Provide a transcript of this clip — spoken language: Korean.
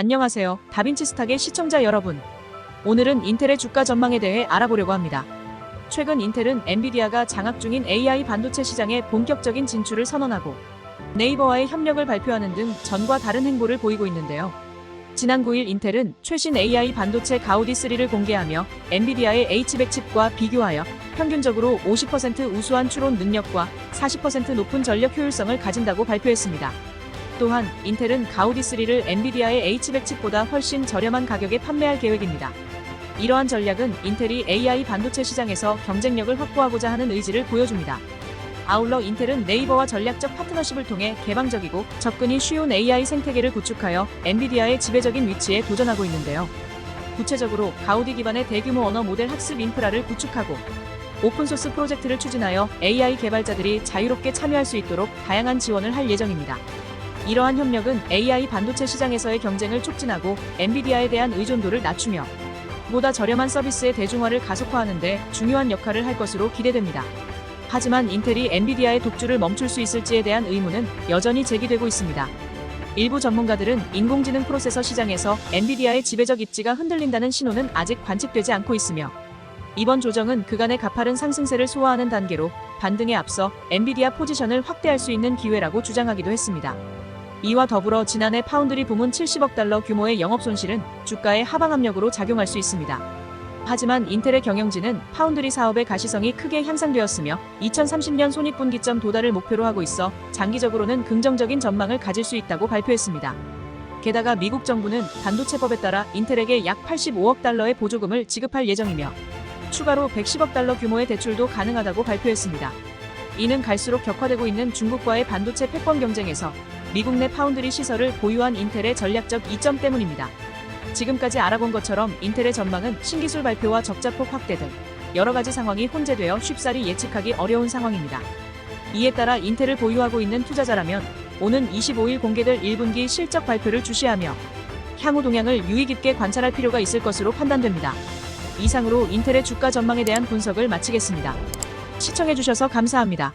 안녕하세요. 다빈치 스탁의 시청자 여러분. 오늘은 인텔의 주가 전망에 대해 알아보려고 합니다. 최근 인텔은 엔비디아가 장악 중인 AI 반도체 시장에 본격적인 진출을 선언하고 네이버와의 협력을 발표하는 등 전과 다른 행보를 보이고 있는데요. 지난 9일 인텔은 최신 AI 반도체 가우디 3를 공개하며 엔비디아의 H100 칩과 비교하여 평균적으로 50% 우수한 추론 능력과 40% 높은 전력 효율성을 가진다고 발표했습니다. 또한 인텔은 가우디 3를 엔비디아의 H100 칩보다 훨씬 저렴한 가격에 판매할 계획입니다. 이러한 전략은 인텔이 AI 반도체 시장에서 경쟁력을 확보하고자 하는 의지를 보여줍니다. 아울러 인텔은 네이버와 전략적 파트너십을 통해 개방적이고 접근이 쉬운 AI 생태계를 구축하여 엔비디아의 지배적인 위치에 도전하고 있는데요. 구체적으로 가우디 기반의 대규모 언어 모델 학습 인프라를 구축하고 오픈소스 프로젝트를 추진하여 AI 개발자들이 자유롭게 참여할 수 있도록 다양한 지원을 할 예정입니다. 이러한 협력은 AI 반도체 시장에서의 경쟁을 촉진하고 엔비디아에 대한 의존도를 낮추며 보다 저렴한 서비스의 대중화를 가속화하는 데 중요한 역할을 할 것으로 기대됩니다. 하지만 인텔이 엔비디아의 독주를 멈출 수 있을지에 대한 의문은 여전히 제기되고 있습니다. 일부 전문가들은 인공지능 프로세서 시장에서 엔비디아의 지배적 입지가 흔들린다는 신호는 아직 관측되지 않고 있으며 이번 조정은 그간의 가파른 상승세를 소화하는 단계로 반등에 앞서 엔비디아 포지션을 확대할 수 있는 기회라고 주장하기도 했습니다. 이와 더불어 지난해 파운드리 부문 70억 달러 규모의 영업 손실은 주가의 하방 압력으로 작용할 수 있습니다. 하지만 인텔의 경영진은 파운드리 사업의 가시성이 크게 향상되었으며 2030년 손익분기점 도달을 목표로 하고 있어 장기적으로는 긍정적인 전망을 가질 수 있다고 발표했습니다. 게다가 미국 정부는 반도체법에 따라 인텔에게 약 85억 달러의 보조금을 지급할 예정이며 추가로 110억 달러 규모의 대출도 가능하다고 발표했습니다. 이는 갈수록 격화되고 있는 중국과의 반도체 패권 경쟁에서 미국 내 파운드리 시설을 보유한 인텔의 전략적 이점 때문입니다. 지금까지 알아본 것처럼 인텔의 전망은 신기술 발표와 적자폭 확대 등 여러 가지 상황이 혼재되어 쉽사리 예측하기 어려운 상황입니다. 이에 따라 인텔을 보유하고 있는 투자자라면 오는 25일 공개될 1분기 실적 발표를 주시하며 향후 동향을 유의 깊게 관찰할 필요가 있을 것으로 판단됩니다. 이상으로 인텔의 주가 전망에 대한 분석을 마치겠습니다. 시청해주셔서 감사합니다.